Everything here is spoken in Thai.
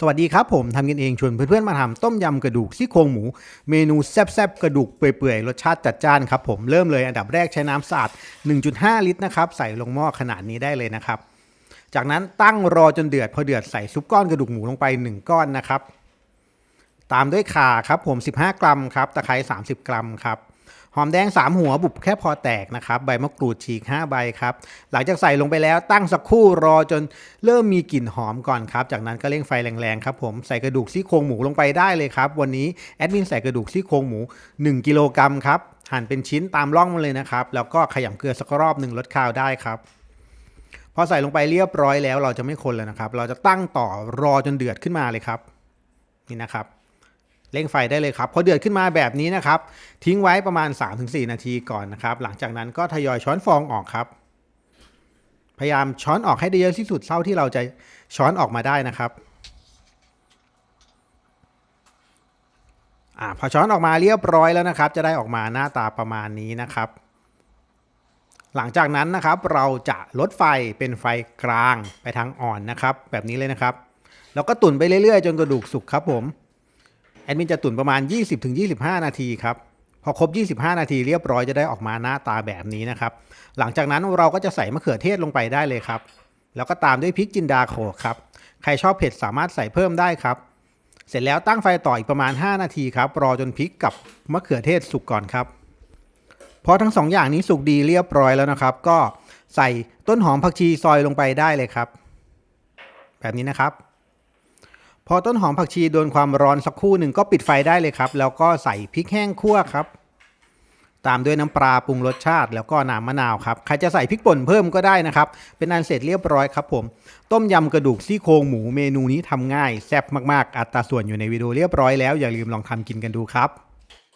สวัสดีครับผมทำกันเองชวนเพื่อนๆมาทำต้มยำกระดูกซี่โครงหมู เมนูแซ่บๆกระดูกเปื่อยๆรสชาติจัดจ้านครับผมเริ่มเลยอันดับแรกใช้น้ำสะอาด 1.5 ลิตรนะครับใส่ลงหม้อขนาดนี้ได้เลยนะครับ จากนั้นตั้งรอจนเดือดพอเดือดใส่ซุปก้อนกระดูกหมูลงไป 1 ก้อนนะครับ ตามด้วยข่าครับผม 15 กรัมครับตะไคร้30 กรัมครับ หอมแดง 3 หัวบุบแค่พอแตกนะครับใบมะกรูดฉีก 5 ใบครับ หลังจากใส่ลงไปแล้วตั้งสักครู่รอจนเริ่มมีกลิ่นหอมก่อนครับ จากนั้นก็เร่งไฟแรงๆครับผมใส่กระดูกซี่โครงหมูลงไปได้เลยครับ วันนี้แอดมินใส่กระดูกซี่โครงหมู 1 กิโลกรัมครับหั่นเป็นชิ้นตามร่องมาเลยนะครับ แล้วก็ขยำเกลือสักรอบหนึ่งลดคาวได้ครับพอใส่ลงไปเรียบร้อยแล้วเราจะไม่คนแล้วนะครับ เราจะตั้งต่อรอจนเดือดขึ้นมาเลยครับ นี่นะครับ เร่งไฟได้เลยครับพอเดือดขึ้นมาแบบนี้นะครับ ทิ้งไว้ประมาณ 3-4 นาทีก่อนนะครับ หลังจากนั้นก็ทยอยช้อนฟองออกครับ พยายามช้อนออกให้ได้เยอะที่สุดเท่าที่เราจะช้อนออกมาได้นะครับอ่าพอช้อนออกมาเรียบร้อยแล้วนะครับ จะได้ออกมาหน้าตาประมาณนี้นะครับ หลังจากนั้นนะครับ เราจะลดไฟเป็นไฟกลางไปทางอ่อนนะครับ แบบนี้เลยนะครับ แล้วก็ตุ๋นไปเรื่อยๆ จนกระดูกสุกครับผม แอดมินจะตุ๋นประมาณ 20-25 นาทีครับ พอครบ 25 นาทีเรียบร้อยจะได้ออกมาหน้าตาแบบนี้นะครับ หลังจากนั้นเราก็จะใส่มะเขือเทศลงไปได้เลยครับ แล้วก็ตามด้วยพริกจินดาโขลกครับ ใครชอบเผ็ดสามารถใส่เพิ่มได้ครับ เสร็จแล้วตั้งไฟต่ออีกประมาณ 5 นาทีครับ รอจนพริกกับมะเขือเทศสุกก่อนครับ พอทั้งสองอย่างนี้สุกดีเรียบร้อยแล้วนะครับ ก็ใส่ต้นหอมผักชีซอยลงไปได้เลยครับ แบบนี้นะครับ พอต้นหอมผักชีโดนความร้อนสักครู่หนึ่งก็ปิดไฟได้เลยครับ แล้วก็ใส่พริกแห้งคั่วครับ ตามด้วยน้ำปลาปรุงรสชาติ แล้วก็น้ำมะนาวครับใครจะใส่พริกป่นเพิ่มก็ได้นะครับ เป็นอันเสร็จเรียบร้อยครับผม ต้มยำกระดูกซี่โครงหมูเมนูนี้ทำง่ายแซ่บมากๆ อัตราส่วนอยู่ในวิดีโอเรียบร้อยแล้วอย่าลืมลองทำกินกันดูครับ